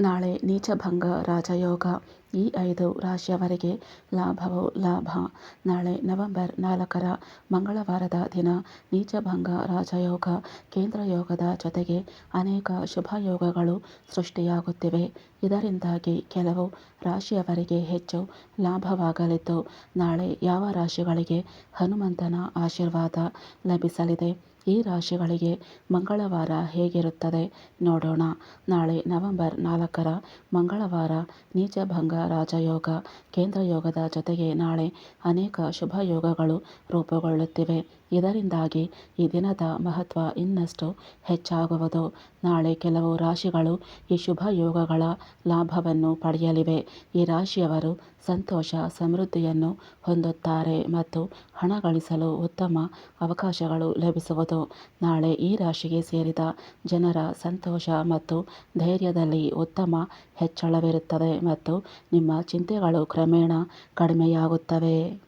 ನಾಳೆ ನೀಚಭಂಗ ರಾಜಯೋಗ. ಈ ಐದು ರಾಶಿಯವರಿಗೆ ಲಾಭವು ಲಾಭ. ನಾಳೆ ನವೆಂಬರ್ ನಾಲ್ಕರ ಮಂಗಳವಾರದ ದಿನ ನೀಚಭಂಗ ರಾಜಯೋಗ. ಕೇಂದ್ರ ಯೋಗದ ಜೊತೆಗೆ ಅನೇಕ ಶುಭ ಯೋಗಗಳು ಸೃಷ್ಟಿಯಾಗುತ್ತಿವೆ. ಇದರಿಂದಾಗಿ ಕೆಲವು ರಾಶಿಯವರಿಗೆ ಹೆಚ್ಚು ಲಾಭವಾಗಲಿದ್ದು, ನಾಳೆ ಯಾವ ರಾಶಿಗಳಿಗೆ ಹನುಮಂತನ ಆಶೀರ್ವಾದ ಲಭಿಸಲಿದೆ? ಈ ರಾಶಿಗಳಿಗೆ ಮಂಗಳವಾರ ಹೇಗಿರುತ್ತದೆ ನೋಡೋಣ. ನಾಳೆ ನವೆಂಬರ್ ನಾಲ್ಕರ ಮಂಗಳವಾರ ನೀಚಭಂಗ ರಾಜಯೋಗ. ಕೇಂದ್ರ ಯೋಗದ ಜೊತೆಗೆ ನಾಳೆ ಅನೇಕ ಶುಭ ಯೋಗಗಳು ರೂಪುಗೊಳ್ಳುತ್ತಿವೆ. ಇದರಿಂದಾಗಿ ಈ ದಿನದ ಮಹತ್ವ ಇನ್ನಷ್ಟು ಹೆಚ್ಚಾಗುವುದು. ನಾಳೆ ಕೆಲವು ರಾಶಿಗಳು ಈ ಶುಭ ಯೋಗಗಳ ಲಾಭವನ್ನು ಪಡೆಯಲಿವೆ. ಈ ರಾಶಿಯವರು ಸಂತೋಷ, ಸಮೃದ್ಧಿಯನ್ನು ಹೊಂದುತ್ತಾರೆ ಮತ್ತು ಹಣ ಗಳಿಸಲು ಉತ್ತಮ ಅವಕಾಶಗಳು ಲಭಿಸುವುದು. ನಾಳೆ ಈ ರಾಶಿಗೆ ಸೇರಿದ ಜನರ ಸಂತೋಷ ಮತ್ತು ಧೈರ್ಯದಲ್ಲಿ ಉತ್ತಮ ಹೆಚ್ಚಳವಿರುತ್ತದೆ ಮತ್ತು ನಿಮ್ಮ ಚಿಂತೆಗಳು ಕ್ರಮೇಣ ಕಡಿಮೆಯಾಗುತ್ತವೆ.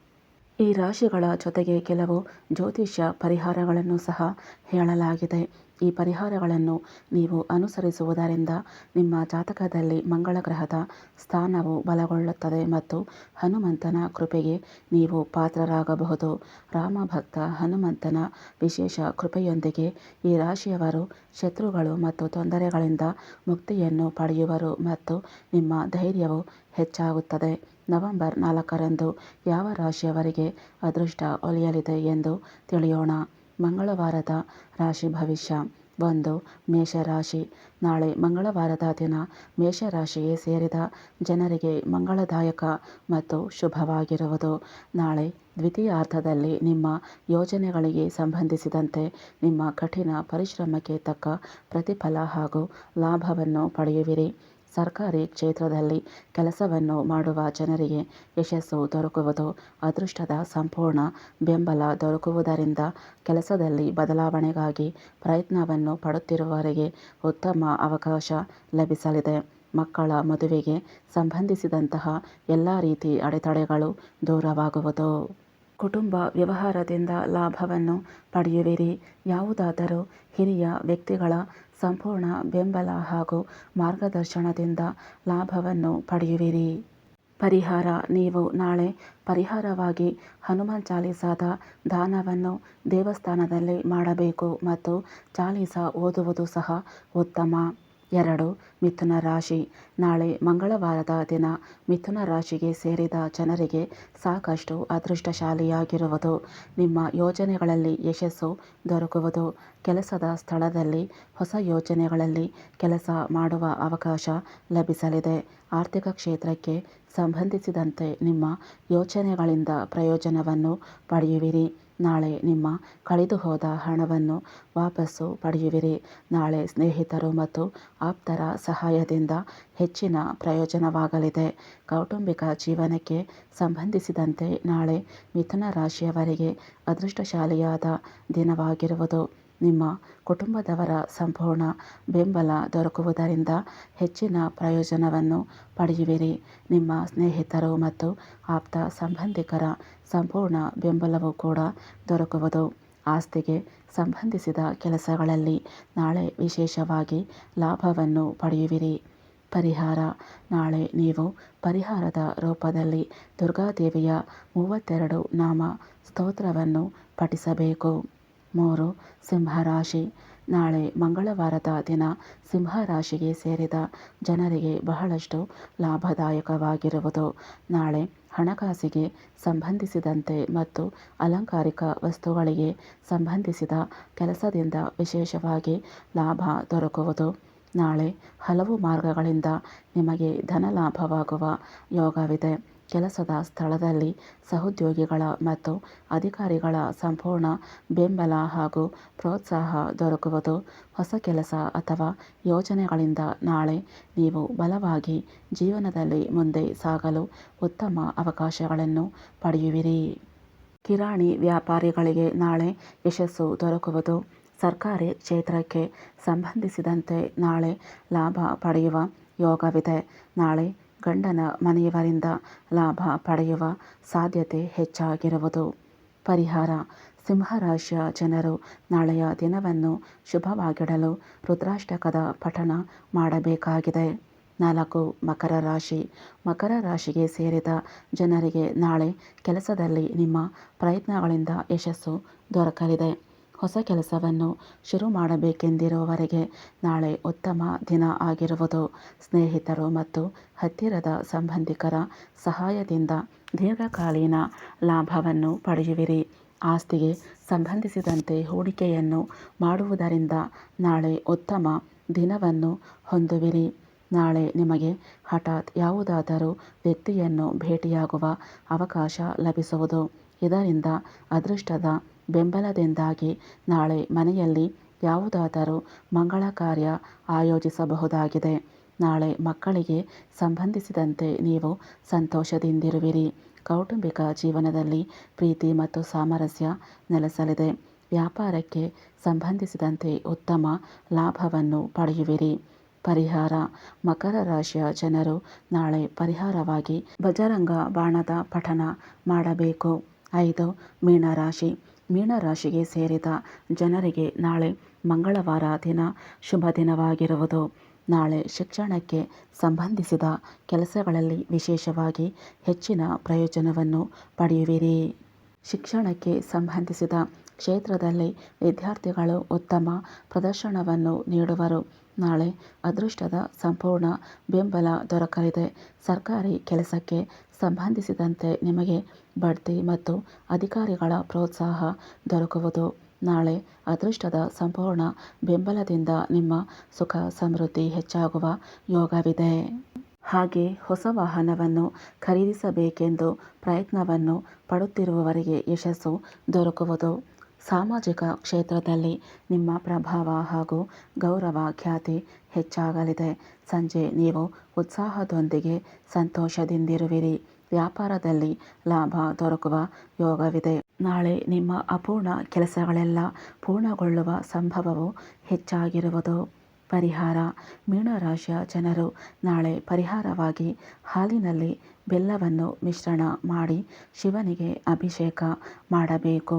ಈ ರಾಶಿಗಳ ಜೊತೆಗೆ ಕೆಲವು ಜ್ಯೋತಿಷ್ಯ ಪರಿಹಾರಗಳನ್ನು ಸಹ ಹೇಳಲಾಗಿದೆ. ಈ ಪರಿಹಾರಗಳನ್ನು ನೀವು ಅನುಸರಿಸುವುದರಿಂದ ನಿಮ್ಮ ಜಾತಕದಲ್ಲಿ ಮಂಗಳ ಗ್ರಹದ ಸ್ಥಾನವು ಬಲಗೊಳ್ಳುತ್ತದೆ ಮತ್ತು ಹನುಮಂತನ ಕೃಪೆಗೆ ನೀವು ಪಾತ್ರರಾಗಬಹುದು. ರಾಮಭಕ್ತ ಹನುಮಂತನ ವಿಶೇಷ ಕೃಪೆಯೊಂದಿಗೆ ಈ ರಾಶಿಯವರು ಶತ್ರುಗಳು ಮತ್ತು ತೊಂದರೆಗಳಿಂದ ಮುಕ್ತಿಯನ್ನು ಪಡೆಯುವರು ಮತ್ತು ನಿಮ್ಮ ಧೈರ್ಯವು ಹೆಚ್ಚಾಗುತ್ತದೆ. ನವೆಂಬರ್ ನಾಲ್ಕರಂದು ಯಾವ ರಾಶಿಯವರಿಗೆ ಅದೃಷ್ಟ ಒಲಿಯಲಿದೆ ಎಂದು ತಿಳಿಯೋಣ. ಮಂಗಳವಾರದ ರಾಶಿ ಭವಿಷ್ಯ. ಒಂದು, ಮೇಷರಾಶಿ. ನಾಳೆ ಮಂಗಳವಾರದ ದಿನ ಮೇಷರಾಶಿಗೆ ಸೇರಿದ ಜನರಿಗೆ ಮಂಗಳದಾಯಕ ಮತ್ತು ಶುಭವಾಗಿರುವುದು. ನಾಳೆ ದ್ವಿತೀಯಾರ್ಧದಲ್ಲಿ ನಿಮ್ಮ ಯೋಜನೆಗಳಿಗೆ ಸಂಬಂಧಿಸಿದಂತೆ ನಿಮ್ಮ ಕಠಿಣ ಪರಿಶ್ರಮಕ್ಕೆ ತಕ್ಕ ಪ್ರತಿಫಲ ಹಾಗೂ ಲಾಭವನ್ನು ಪಡೆಯುವಿರಿ. ಸರ್ಕಾರಿ ಕ್ಷೇತ್ರದಲ್ಲಿ ಕೆಲಸವನ್ನು ಮಾಡುವ ಜನರಿಗೆ ಯಶಸ್ಸು ದೊರಕುವುದು ಅದೃಷ್ಟದ ಸಂಪೂರ್ಣ ಬೆಂಬಲ ದೊರಕುವುದರಿಂದ ಕೆಲಸದಲ್ಲಿ ಬದಲಾವಣೆಗಾಗಿ ಪ್ರಯತ್ನವನ್ನು ಪಡುತ್ತಿರುವವರಿಗೆ ಉತ್ತಮ ಅವಕಾಶ ಲಭಿಸಲಿದೆ. ಮಕ್ಕಳ ಮದುವೆಗೆ ಸಂಬಂಧಿಸಿದಂತಹ ಎಲ್ಲ ರೀತಿ ಅಡೆತಡೆಗಳು ದೂರವಾಗುವುದು. ಕುಟುಂಬ ವ್ಯವಹಾರದಿಂದ ಲಾಭವನ್ನು ಪಡೆಯುವಿರಿ. ಯಾವುದಾದರೂ ಹಿರಿಯ ವ್ಯಕ್ತಿಗಳ ಸಂಪೂರ್ಣ ಬೆಂಬಲ ಹಾಗೂ ಮಾರ್ಗದರ್ಶನದಿಂದ ಲಾಭವನ್ನು ಪಡೆಯುವಿರಿ. ಪರಿಹಾರ, ನೀವು ನಾಳೆ ಪರಿಹಾರವಾಗಿ ಹನುಮಾನ್ ಚಾಲೀಸಾದ ದಾನವನ್ನು ದೇವಸ್ಥಾನದಲ್ಲಿ ಮಾಡಬೇಕು ಮತ್ತು ಚಾಲೀಸ ಓದುವುದು ಸಹ ಉತ್ತಮ. ಎರಡು ಮಿಥುನ ರಾಶಿ. ನಾಳೆ ಮಂಗಳವಾರದ ದಿನ ಮಿಥುನ ರಾಶಿಗೆ ಸೇರಿದ ಜನರಿಗೆ ಸಾಕಷ್ಟು ಅದೃಷ್ಟಶಾಲಿಯಾಗಿರುವುದು. ನಿಮ್ಮ ಯೋಜನೆಗಳಲ್ಲಿ ಯಶಸ್ಸು ದೊರಕುವುದು. ಕೆಲಸದ ಸ್ಥಳದಲ್ಲಿ ಹೊಸ ಯೋಜನೆಗಳಲ್ಲಿ ಕೆಲಸ ಮಾಡುವ ಅವಕಾಶ ಲಭಿಸಲಿದೆ. ಆರ್ಥಿಕ ಕ್ಷೇತ್ರಕ್ಕೆ ಸಂಬಂಧಿಸಿದಂತೆ ನಿಮ್ಮ ಯೋಚನೆಗಳಿಂದ ಪ್ರಯೋಜನವನ್ನು ಪಡೆಯುವಿರಿ. ನಾಳೆ ನಿಮ್ಮ ಕಳೆದುಹೋದ ಹಣವನ್ನು ವಾಪಸ್ಸು ಪಡೆಯುವಿರಿ. ನಾಳೆ ಸ್ನೇಹಿತರು ಮತ್ತು ಆಪ್ತರ ಸಹಾಯದಿಂದ ಹೆಚ್ಚಿನ ಪ್ರಯೋಜನವಾಗಲಿದೆ. ಕೌಟುಂಬಿಕ ಜೀವನಕ್ಕೆ ಸಂಬಂಧಿಸಿದಂತೆ ನಾಳೆ ಮಿಥುನ ರಾಶಿಯವರಿಗೆ ಅದೃಷ್ಟಶಾಲಿಯಾದ ದಿನವಾಗಿರುವುದು. ನಿಮ್ಮ ಕುಟುಂಬದವರ ಸಂಪೂರ್ಣ ಬೆಂಬಲ ದೊರಕುವುದರಿಂದ ಹೆಚ್ಚಿನ ಪ್ರಯೋಜನವನ್ನು ಪಡೆಯುವಿರಿ. ನಿಮ್ಮ ಸ್ನೇಹಿತರು ಮತ್ತು ಆಪ್ತ ಸಂಬಂಧಿಕರ ಸಂಪೂರ್ಣ ಬೆಂಬಲವೂ ಕೂಡ ದೊರಕುವುದು. ಆಸ್ತಿಗೆ ಸಂಬಂಧಿಸಿದ ಕೆಲಸಗಳಲ್ಲಿ ನಾಳೆ ವಿಶೇಷವಾಗಿ ಲಾಭವನ್ನು ಪಡೆಯುವಿರಿ. ಪರಿಹಾರ. ನಾಳೆ ನೀವು ಪರಿಹಾರದ ರೂಪದಲ್ಲಿ ದುರ್ಗಾದೇವಿಯ ಮೂವತ್ತೆರಡು ನಾಮ ಸ್ತೋತ್ರವನ್ನು ಪಠಿಸಬೇಕು. ಮೂರು, ಸಿಂಹರಾಶಿ. ನಾಳೆ ಮಂಗಳವಾರದ ದಿನ ಸಿಂಹರಾಶಿಗೆ ಸೇರಿದ ಜನರಿಗೆ ಬಹಳಷ್ಟು ಲಾಭದಾಯಕವಾಗಿರುವುದು. ನಾಳೆ ಹಣಕಾಸಿಗೆ ಸಂಬಂಧಿಸಿದಂತೆ ಮತ್ತು ಅಲಂಕಾರಿಕ ವಸ್ತುಗಳಿಗೆ ಸಂಬಂಧಿಸಿದ ಕೆಲಸದಿಂದ ವಿಶೇಷವಾಗಿ ಲಾಭ ದೊರಕುವುದು. ನಾಳೆ ಹಲವು ಮಾರ್ಗಗಳಿಂದ ನಿಮಗೆ ಧನಲಾಭವಾಗುವ ಯೋಗವಿದೆ. ಕೆಲಸದ ಸ್ಥಳದಲ್ಲಿ ಸಹೋದ್ಯೋಗಿಗಳ ಮತ್ತು ಅಧಿಕಾರಿಗಳ ಸಂಪೂರ್ಣ ಬೆಂಬಲ ಹಾಗೂ ಪ್ರೋತ್ಸಾಹ ದೊರಕುವುದು ಹೊಸ ಕೆಲಸ ಅಥವಾ ಯೋಜನೆಗಳಿಂದ ನಾಳೆ ನೀವು ಬಲವಾಗಿ ಜೀವನದಲ್ಲಿ ಮುಂದೆ ಸಾಗಲು ಉತ್ತಮ ಅವಕಾಶಗಳನ್ನು ಪಡೆಯುವಿರಿ. ಕಿರಾಣಿ ವ್ಯಾಪಾರಿಗಳಿಗೆ ನಾಳೆ ಯಶಸ್ಸು ದೊರಕುವುದು ಸರ್ಕಾರಿ ಕ್ಷೇತ್ರಕ್ಕೆ ಸಂಬಂಧಿಸಿದಂತೆ ನಾಳೆ ಲಾಭ ಪಡೆಯುವ ಯೋಗವಿದೆ. ನಾಳೆ ಗಂಡನ ಮನೆಯವರಿಂದ ಲಾಭ ಪಡೆಯುವ ಸಾಧ್ಯತೆ ಹೆಚ್ಚಾಗಿರುವುದು. ಪರಿಹಾರ. ಸಿಂಹರಾಶಿಯ ಜನರು ನಾಳೆಯ ದಿನವನ್ನು ಶುಭವಾಗಿಡಲು ರುದ್ರಾಷ್ಟಕದ ಪಠಣ ಮಾಡಬೇಕಾಗಿದೆ. ನಾಲ್ಕು, ಮಕರ ರಾಶಿ. ಮಕರ ರಾಶಿಗೆ ಸೇರಿದ ಜನರಿಗೆ ನಾಳೆ ಕೆಲಸದಲ್ಲಿ ನಿಮ್ಮ ಪ್ರಯತ್ನಗಳಿಂದ ಯಶಸ್ಸು ದೊರಕಲಿದೆ. ಹೊಸ ಕೆಲಸವನ್ನು ಶುರು ಮಾಡಬೇಕೆಂದಿರುವವರೆಗೆ ನಾಳೆ ಉತ್ತಮ ದಿನ ಆಗಿರುವುದು. ಸ್ನೇಹಿತರು ಮತ್ತು ಹತ್ತಿರದ ಸಂಬಂಧಿಕರ ಸಹಾಯದಿಂದ ದೀರ್ಘಕಾಲೀನ ಲಾಭವನ್ನು ಪಡೆಯುವಿರಿ. ಆಸ್ತಿಗೆ ಸಂಬಂಧಿಸಿದಂತೆ ಹೂಡಿಕೆಯನ್ನು ಮಾಡುವುದರಿಂದ ನಾಳೆ ಉತ್ತಮ ದಿನವನ್ನು ಹೊಂದುವಿರಿ. ನಾಳೆ ನಿಮಗೆ ಹಠಾತ್ ಯಾವುದಾದರೂ ವ್ಯಕ್ತಿಯನ್ನು ಭೇಟಿಯಾಗುವ ಅವಕಾಶ ಲಭಿಸುವುದು. ಇದರಿಂದ ಅದೃಷ್ಟದ ಬೆಂಬಲದಿಂದಾಗಿ ನಾಳೆ ಮನೆಯಲ್ಲಿ ಯಾವುದಾದರೂ ಮಂಗಳ ಕಾರ್ಯ ಆಯೋಜಿಸಬಹುದಾಗಿದೆ. ನಾಳೆ ಮಕ್ಕಳಿಗೆ ಸಂಬಂಧಿಸಿದಂತೆ ನೀವು ಸಂತೋಷದಿಂದಿರುವಿರಿ. ಕೌಟುಂಬಿಕ ಜೀವನದಲ್ಲಿ ಪ್ರೀತಿ ಮತ್ತು ಸಾಮರಸ್ಯ ನೆಲೆಸಲಿದೆ. ವ್ಯಾಪಾರಕ್ಕೆ ಸಂಬಂಧಿಸಿದಂತೆ ಉತ್ತಮ ಲಾಭವನ್ನು ಪಡೆಯುವಿರಿ. ಪರಿಹಾರ, ಮಕರ ರಾಶಿಯ ಜನರು ನಾಳೆ ಪರಿಹಾರವಾಗಿ ಬಜರಂಗ ಬಾಣದ ಪಠನ ಮಾಡಬೇಕು. ಐದು, ಮೀನರಾಶಿ. ಮೀನರಾಶಿಗೆ ಸೇರಿದ ಜನರಿಗೆ ನಾಳೆ ಮಂಗಳವಾರ ದಿನ ಶುಭ ದಿನವಾಗಿರುವುದು. ನಾಳೆ ಶಿಕ್ಷಣಕ್ಕೆ ಸಂಬಂಧಿಸಿದ ಕೆಲಸಗಳಲ್ಲಿ ವಿಶೇಷವಾಗಿ ಹೆಚ್ಚಿನ ಪ್ರಯೋಜನವನ್ನು ಪಡೆಯುವಿರಿ. ಶಿಕ್ಷಣಕ್ಕೆ ಸಂಬಂಧಿಸಿದ ಕ್ಷೇತ್ರದಲ್ಲಿ ವಿದ್ಯಾರ್ಥಿಗಳು ಉತ್ತಮ ಪ್ರದರ್ಶನವನ್ನು ನೀಡುವರು. ನಾಳೆ ಅದೃಷ್ಟದ ಸಂಪೂರ್ಣ ಬೆಂಬಲ ದೊರಕಲಿದೆ. ಸರ್ಕಾರಿ ಕೆಲಸಕ್ಕೆ ಸಂಬಂಧಿಸಿದಂತೆ ನಿಮಗೆ ಬಡ್ತಿ ಮತ್ತು ಅಧಿಕಾರಿಗಳ ಪ್ರೋತ್ಸಾಹ ದೊರಕುವುದು. ನಾಳೆ ಅದೃಷ್ಟದ ಸಂಪೂರ್ಣ ಬೆಂಬಲದಿಂದ ನಿಮ್ಮ ಸುಖ ಸಮೃದ್ಧಿ ಹೆಚ್ಚಾಗುವ ಯೋಗವಿದೆ. ಹಾಗೆ ಹೊಸ ವಾಹನವನ್ನು ಖರೀದಿಸಬೇಕೆಂದು ಪ್ರಯತ್ನವನ್ನು ಪಡುತ್ತಿರುವವರಿಗೆ ಯಶಸ್ಸು ದೊರಕುವುದು. ಸಾಮಾಜಿಕ ಕ್ಷೇತ್ರದಲ್ಲಿ ನಿಮ್ಮ ಪ್ರಭಾವ ಹಾಗೂ ಗೌರವ ಖ್ಯಾತಿ ಹೆಚ್ಚಾಗಲಿದೆ. ಸಂಜೆ ನೀವು ಉತ್ಸಾಹದೊಂದಿಗೆ ಸಂತೋಷದಿಂದಿರುವಿರಿ. ವ್ಯಾಪಾರದಲ್ಲಿ ಲಾಭ ದೊರಕುವ ಯೋಗವಿದೆ. ನಾಳೆ ನಿಮ್ಮ ಅಪೂರ್ಣ ಕೆಲಸಗಳೆಲ್ಲ ಪೂರ್ಣಗೊಳ್ಳುವ ಸಂಭವವು ಹೆಚ್ಚಾಗಿರುವುದು. ಪರಿಹಾರ. ಮೀನರಾಶಿಯ ಜನರು ನಾಳೆ ಪರಿಹಾರವಾಗಿ ಹಾಲಿನಲ್ಲಿ ಬೆಲ್ಲವನ್ನು ಮಿಶ್ರಣ ಮಾಡಿ ಶಿವನಿಗೆ ಅಭಿಷೇಕ ಮಾಡಬೇಕು.